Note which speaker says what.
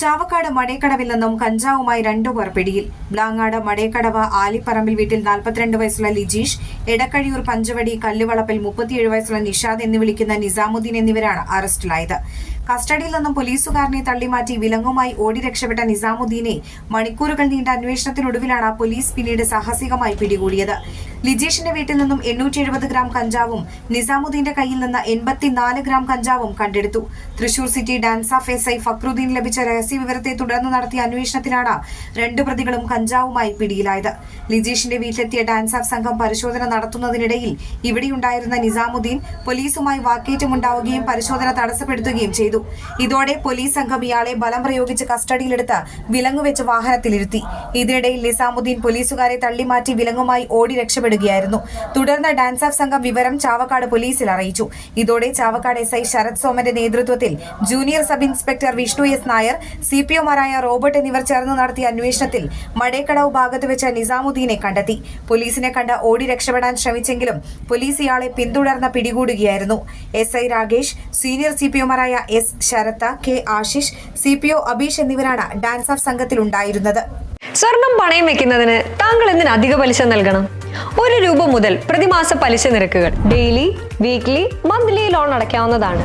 Speaker 1: Chavakkad മടേക്കടവിൽ നിന്നും കഞ്ചാവുമായി രണ്ടുപേർ പിടിയിൽ. ബ്ലാങ്ങാട് മടേക്കടവ് ആലിപ്പറമ്പിൽ വീട്ടിൽ നാൽപ്പത്തിരണ്ട് വയസ്സുള്ള ലിജീഷ് എടക്കഴിയൂർ പഞ്ചവടി കല്ലുവളപ്പിൽ മുപ്പത്തിയേഴ് വയസ്സുള്ള നിഷാദ് എന്ന് വിളിക്കുന്ന നിസാമുദ്ദീൻ എന്നിവരാണ് അറസ്റ്റിലായത്. കസ്റ്റഡിയിൽ നിന്നും പോലീസുകാരനെ തള്ളിമാറ്റി വിലങ്ങുമായി ഓടി രക്ഷപ്പെട്ട നിസാമുദ്ദീനെ മണിക്കൂറുകൾ നീണ്ട അന്വേഷണത്തിനൊടുവിലാണ് പോലീസ് പിന്നീട് സാഹസികമായി പിടികൂടിയത്. ലിജീഷിന്റെ വീട്ടിൽ നിന്നും എണ്ണൂറ്റി എഴുപത് ഗ്രാം കഞ്ചാവും നിസാമുദ്ദീന്റെ കയ്യിൽ നിന്ന് എൺപത്തിനാല് ഗ്രാം കഞ്ചാവും കണ്ടെടുത്തു. Thrissur city DANSAF S I Fakruddin ലഭിച്ച രഹസ്യ വിവരത്തെ തുടർന്ന് നടത്തിയ അന്വേഷണത്തിലാണ് രണ്ട് പ്രതികളും കഞ്ചാവുമായി പിടിയിലായത്. ലിജീഷിന്റെ വീട്ടിലെത്തിയ ഡാൻസ് ആഫ് സംഘം പരിശോധന നടത്തുന്നതിനിടയിൽ ഇവിടെയുണ്ടായിരുന്ന നിസാമുദ്ദീൻ പോലീസുമായി വാക്കേറ്റമുണ്ടാവുകയും പരിശോധന തടസ്സപ്പെടുത്തുകയും ചെയ്തു. ഇതോടെ പോലീസ് സംഘം ഇയാളെ ബലം പ്രയോഗിച്ച് കസ്റ്റഡിയിലെടുത്ത് വിലങ്ങുവെച്ച് വാഹനത്തിലിരുത്തി. ഇതിനിടയിൽ നിസാമുദ്ദീൻ പോലീസുകാരെ തള്ളിമാറ്റി വിലങ്ങുമായി ഓടി രക്ഷപ്പെടുകയായിരുന്നു. തുടർന്ന് ഡാൻസ് ആഫ് സംഘം വിവരം ചാവക്കാട് പോലീസിൽ അറിയിച്ചു. ഇതോടെ ചാവക്കാട് എസ് ഐ ശരത് സോമന്റെ നേതൃത്വത്തിൽ junior sub inspector Vishnu S Nair C P ഒമാരായ Robert എന്നിവർ ചേർന്ന് നടത്തിയ അന്വേഷണത്തിൽ മടേക്കടവ് ഭാഗത്ത് വെച്ച് നിസാമുദ്ദീനെ കണ്ടെത്തി. പോലീസിനെ കണ്ട് ഓടി രക്ഷപ്പെടാൻ ശ്രമിച്ചെങ്കിലും പോലീസ് ഇയാളെ പിന്തുടർന്ന് പിടികൂടുകയായിരുന്നു. S I Rakesh senior C P ഒമാരായ S Sarath K Ashish C P O Abeesh എന്നിവരാണ് ഡാൻസ് ഓഫ് സംഘത്തിലുണ്ടായിരുന്നത്.
Speaker 2: സ്വർണം പണയം വെക്കുന്നതിന് താങ്കൾ എന്തിന് അധിക പലിശ നൽകണം? ഒരു രൂപ മുതൽ പ്രതിമാസ പലിശ നിരക്കുകൾ ഡെയിലി വീക്ക്ലി മന്ത്ലി ലോൺ അടയ്ക്കാവുന്നതാണ്.